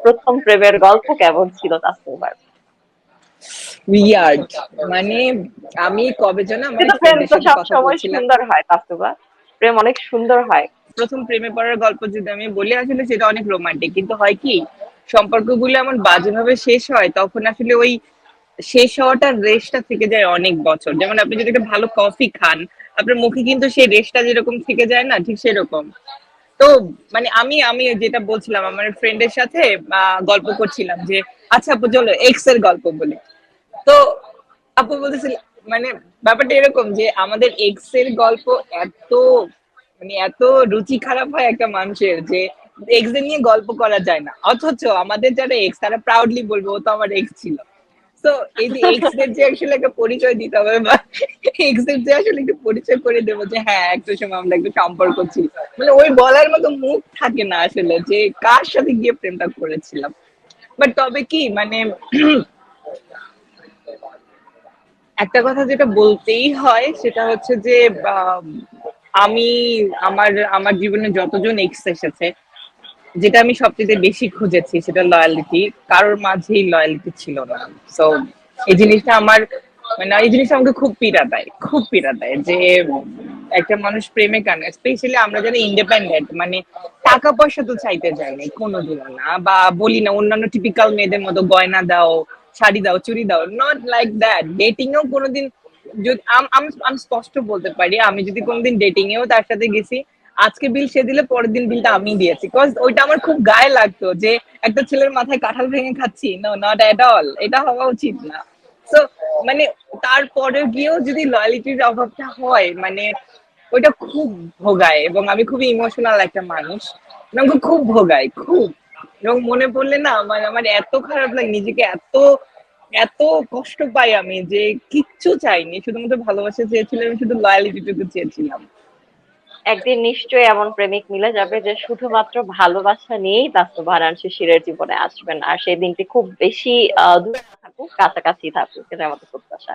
প্রথম প্রেমের গল্প কেমন ছিল তাসনিমার উইয়ার্ড মানে আমি কবে যেন আমার প্রেম তো সব সময় সুন্দর হয় তাসনিমা প্রেম অনেক সুন্দর হয়। প্রথম প্রেমে পড়ার গল্প যদি আমি বলি আসলে সেটা অনেক রোমান্টিক কিন্তু হয় কি সম্পর্কগুলো এমন বাজেভাবে শেষ হয় তখন আসলে ওই শেষ হওয়াটার রেশটা থেকে যায় অনেক বছর। যেমন আপনি যদি একটা ভালো কফি খান আপনার মুখে কিন্তু সেই রেশটা যেরকম থেকে যায় না ঠিক সেরকম। তো মানে আমি আমি যেটা বলছিলাম, আমার ফ্রেন্ডের সাথে গল্প করছিলাম যে আচ্ছা আপু, চলো এক্সের গল্প বলি। তো আপু বলতেছিল মানে ব্যাপারটা এরকম যে, আমাদের এক্সের গল্প এত মানে এত রুচি খারাপ হয় একটা মানুষের যে এক্স নিয়ে গল্প করা যায় না। অথচ আমাদের যারা এক্স তারা প্রাউডলি বলব, ও তো আমার এক্স ছিল। তো এই যে এক্স যে আসলে একটা পরিচয় দিতে হবে, বা এক্স যে আসলে একটু পরিচয় করে দেবো যে হ্যাঁ একটা সময় আমরা একটু সম্পর্ক ছিল। মানে ওই বলার মতো মুখ থাকে না আসলে যে কার সাথে গিয়ে প্রেমটা করেছিলাম। বাট তবে কি মানে একটা কথা যেটা বলতেই হয়, সেটা হচ্ছে যে, আমি আমার আমার জীবনে যতজন এক্স এসেছে যেটা আমি সবচেয়ে বেশি খুঁজেছি সেটা লয়ালিটি কারোর মাঝেই লয়ালিটি ছিল না। সো এই জিনিসটা আমার মানে এই জিনিসটা আমাকে খুব পীড়া দেয়, খুব পীড়া দেয় যে একটা মানুষ প্রেমে কেন স্পেশালি আমরা যারা ইন্ডিপেন্ডেন্ট মানে টাকা পয়সা তো চাইতে যাইনি কোনোদিনও না। বা বলি না, অন্যান্য টিপিক্যাল মেয়েদের মতো গয়না দাও, শাড়ি দাও চুরি দাও নট লাইক দ্যাট ডেটিং এও কোনোদিন যদি, আমি স্পষ্ট বলতে পারি, আমি যদি কোনোদিন ডেটিং এও তার সাথে গেছি আজকে বিল সে দিলে পরের দিন বিলটা আমি দিয়েছি। বিকজ ওইটা আমার খুব গায়ে লাগতো যে একটা ছেলের মাথায় কাঁঠাল ভেঙে খাচ্ছি। নো নট এট অল এটা হওয়া উচিত না। সো মানে তারপরে গিয়েও যদি লয়ালিটির অভাবটা হয় মানে ওইটা খুব ভোগায় এবং আমি খুবই ইমোশনাল একটা মানুষ। আমাকে খুব ভোগায়, খুব। এবং মনে পড়লে না আমার আমার এত খারাপ লাগে, নিজেকে এত এত কষ্ট পাই আমি যে কিচ্ছু চাইনি। শুধুমাত্র ভালোবাসা চেয়েছিলাম, শুধু লয়ালিটিটুকু চেয়েছিলাম। একদিন নিশ্চয়ই এমন প্রেমিক মিলে যাবে যে শুধুমাত্র ভালোবাসা নিয়েই বাস্তব হারান শিশিরের জীবনে আসবেন আর সেই দিনটি খুব বেশি দূরে থাকুক, কাছাকাছি থাকুক এটা আমাদের প্রত্যাশা।